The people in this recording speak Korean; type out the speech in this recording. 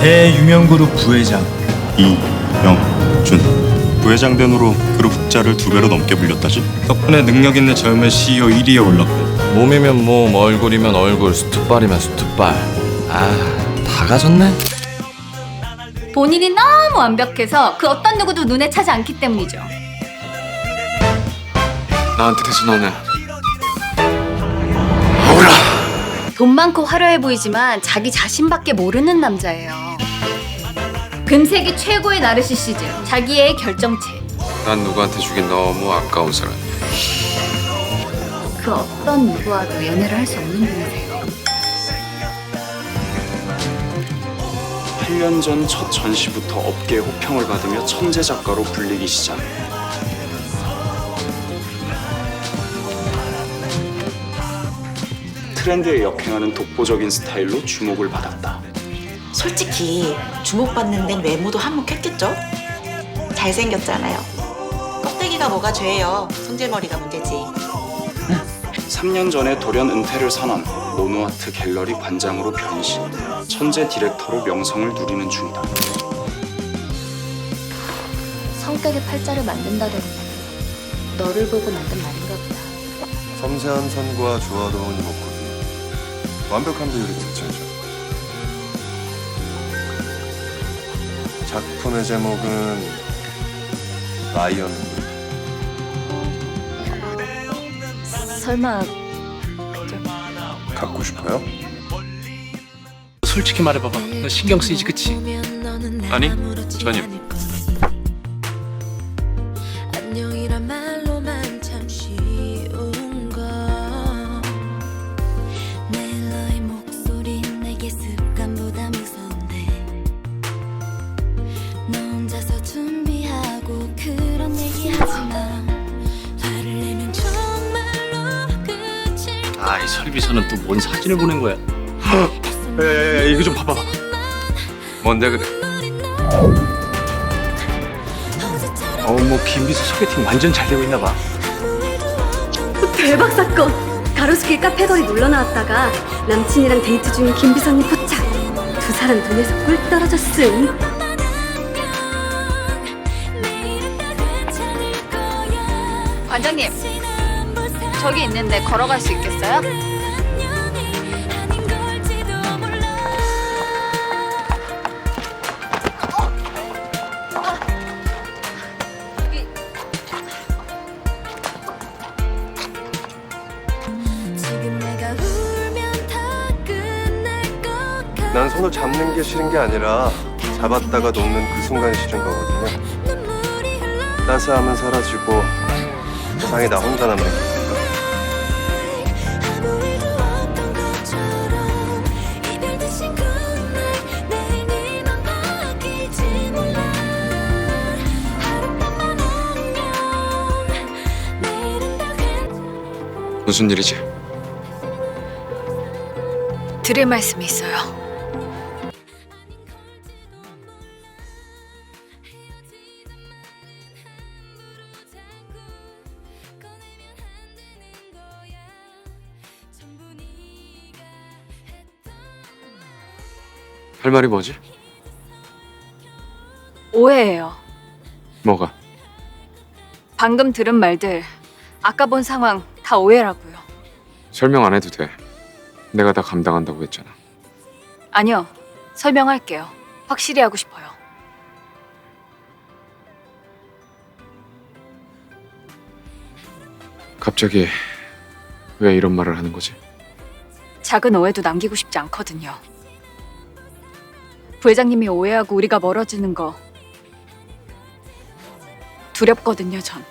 대유명그룹 부회장 이영준 부회장 된 후로 그룹 흑자를 두 배로 넘게 불렸다지 덕분에 능력 있는 젊은 CEO 1위에 올랐고 몸이면 몸, 얼굴이면 얼굴, 수트빨이면 수트빨. 아, 다 가졌네. 본인이 너무 완벽해서 그 어떤 누구도 눈에 차지 않기 때문이죠. 나한테 대서 너는 돈 많고 화려해 보이지만 자기 자신밖에 모르는 남자예요. 금세기 최고의 나르시시즘, 자기의 결정체. 난 누구한테 주긴 너무 아까운 사람. 그 어떤 누구와도 연애를 할 수 없는 분이세요. 8년 전 첫 전시부터 업계의 호평을 받으며 천재 작가로 불리기 시작. 트렌드에 역행하는 독보적인 스타일로 주목을 받았다. 솔직히 주목받는 데는 외모도 한몫했겠죠? 잘생겼잖아요. 껍데기가 뭐가 죄예요. 성질머리가 문제지. 3년 전에 돌연 은퇴를 선언, 모노아트 갤러리 관장으로 변신, 천재 디렉터로 명성을 누리는 중이다. 성격의 팔자를 만든다더니 너를 보고 만든 말인가 보다. 섬세한 선과 조화로운 이목구비 완벽한 비율이 특징이죠 작품의 제목은 라이언 설마 갖고 싶어요? 솔직히 말해봐봐. 너 신경 쓰이지, 그치? 아니, 전혀. 아, 이 설비서는 또 뭔 사진을 보낸 거야? 야야야, 이거 좀 봐봐봐. 뭔데 그래? 어, 뭐 김비서 소개팅 완전 잘 되고 있나 봐. 대박 사건! 가로수길 카페거리 놀러 나왔다가 남친이랑 데이트 중인 김비서님 포착! 두 사람 눈에서 꿀 떨어졌음. 관장님, 저기 있는데 걸어갈 수 있겠어요? 난 손을 잡는 게 싫은 게 아니라 잡았다가 놓는 그 순간이 싫은 거거든요 따스함은 사라지고 세상에 나 혼자 남는 기 무슨 일이지? 드릴 말씀이 있어요. 할 말이 뭐지? 오해예요. 뭐가? 방금 들은 말들, 아까 본 상황 다 오해라고요. 설명 안 해도 돼. 내가 다 감당한다고 했잖아. 아니요, 설명할게요. 확실히 하고 싶어요. 갑자기 왜 이런 말을 하는 거지? 작은 오해도 남기고 싶지 않거든요. 부회장님이 오해하고 우리가 멀어지는 거 두렵거든요, 전.